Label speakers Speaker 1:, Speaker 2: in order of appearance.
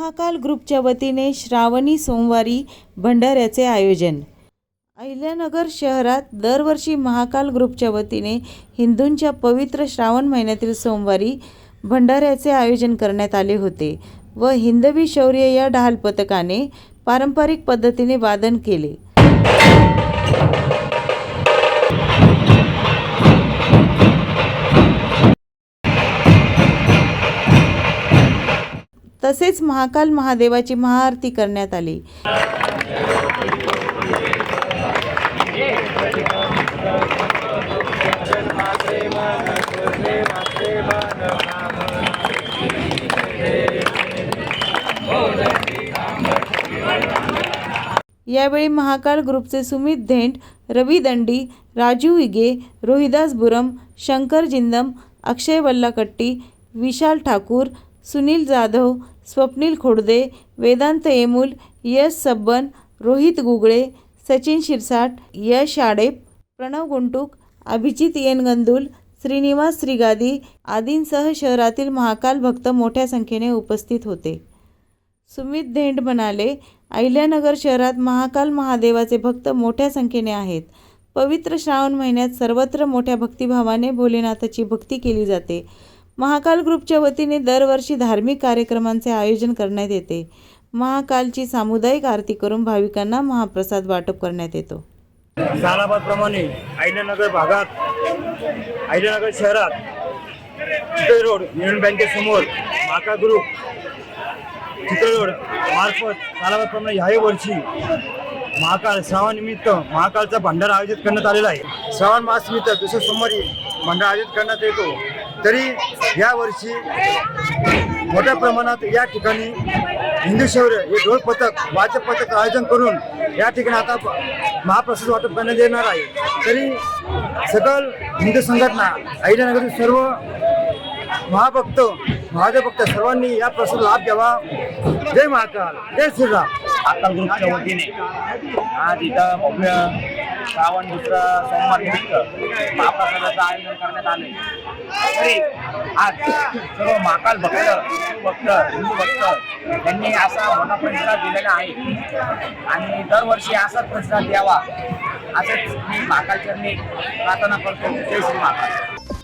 Speaker 1: महाकाल ग्रुपच्या वतीने श्रावणी सोमवारी भंडाऱ्याचे आयोजन. अहिल्यानगर शहरात दरवर्षी महाकाल ग्रुपच्या वतीने हिंदूंच्या पवित्र श्रावण महिन्यातील सोमवारी भंडाऱ्याचे आयोजन करण्यात आले होते व हिंदवी शौर्य या ढाल पथकाने पारंपरिक पद्धतीने वादन केले. तसेच महाकाल महादेवाची महाआरती करण्यात आली. यावेळी महाकाळ ग्रुपचे सुमित धेंट रवी दंडी राजू इगे रोहिदास बुरम शंकर जिंदम अक्षय वल्लाकट्टी विशाल ठाकूर सुनील जाधव स्वप्नील खोडदे वेदांत येमूल यश सब्बन रोहित गुगळे सचिन शिरसाट यश आडेप प्रणव गुंटूक अभिजित येनगंदुल श्रीनिवास श्रीगादी आदींसह शहरातील महाकाल भक्त मोठ्या संख्येने उपस्थित होते. सुमित धेंड म्हणाले अहिल्यानगर शहरात महाकाल महादेवाचे भक्त मोठ्या संख्येने आहेत. पवित्र श्रावण महिन्यात सर्वत्र मोठ्या भक्तिभावाने भोलेनाथाची भक्ती केली जाते. महाकाल ग्रुपच्या वतीने दरवर्षी धार्मिक कार्यक्रमांचे आयोजन करण्यात येते. महाकालची सामुदायिक आरती करून भाविकांना महाप्रसाद वाटप करण्यात येतो.
Speaker 2: सालाबादप्रमाणे अहिल्यानगर भागात अहिल्यानगर शहरात चितळे रोड युनियन बँकेसमोर महाकाल ग्रुप चितळे रोड मार्फत सालाबादप्रमाणे ह्याही वर्षी महाकाल श्रावणनिमित्त महाकालचा भंडारा आयोजित करण्यात आलेला आहे. श्रावण मासनिमित्त दुसऱ्या सोमवारी भंडारा आयोजित करण्यात येतो तरी या वर्षी मोठ्या प्रमाणात या ठिकाणी हिंदू शौर्य हे ढोल पथक वाद्य पथक आयोजन करून या ठिकाणी आता महाप्रसाद वाटप करण्यात येणार आहे. तरी सकल हिंदू संघटना अहिल्यानगरील सर्व महाभक्त महादेव भक्त सर्वांनी या प्रसाद लाभ घ्यावा. जय महाकाल जय श्रीराम.
Speaker 3: आता ग्रुपच्या वतीने आज इथं श्रावण दुसरा सोमवार निमित्त महाप्रसादाचं आयोजन करण्यात आले तरी आज सर्व महाकाल भक्त भक्त हिंदू भक्त यांनी असा मोठा प्रतिसाद दिलेला आहे. आणि दरवर्षी असाच प्रतिसाद द्यावा. असंच मी महाकालचरणी प्रार्थना करतो. जय श्री महाकाल.